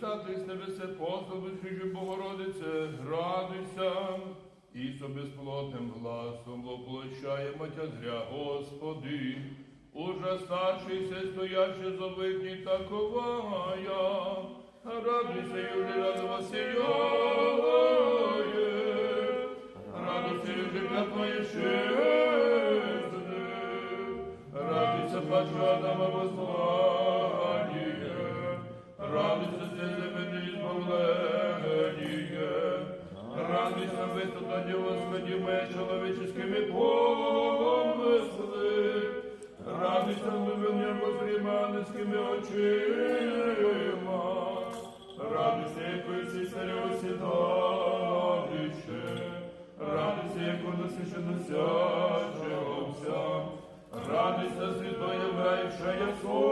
предстати з небесе послабичу Богородице, радуйся, і со безплотним гласом воплощає Матязря Господи, ужаснавшийся, стоячи зовикні таковая, радуйся, Юлі, радувася Йоє, радуйся, Юлі, твоє щезне, радуйся, плачу Адама воззвание, радуйся, висота, Господи, моя человеческими помыслы. Радуйся, глубине возриманскими очима. Радуйся, яко і всі царю сідалище. Радуйся, яко насищеносячегося. Радуйся, святоя, враюча я слово.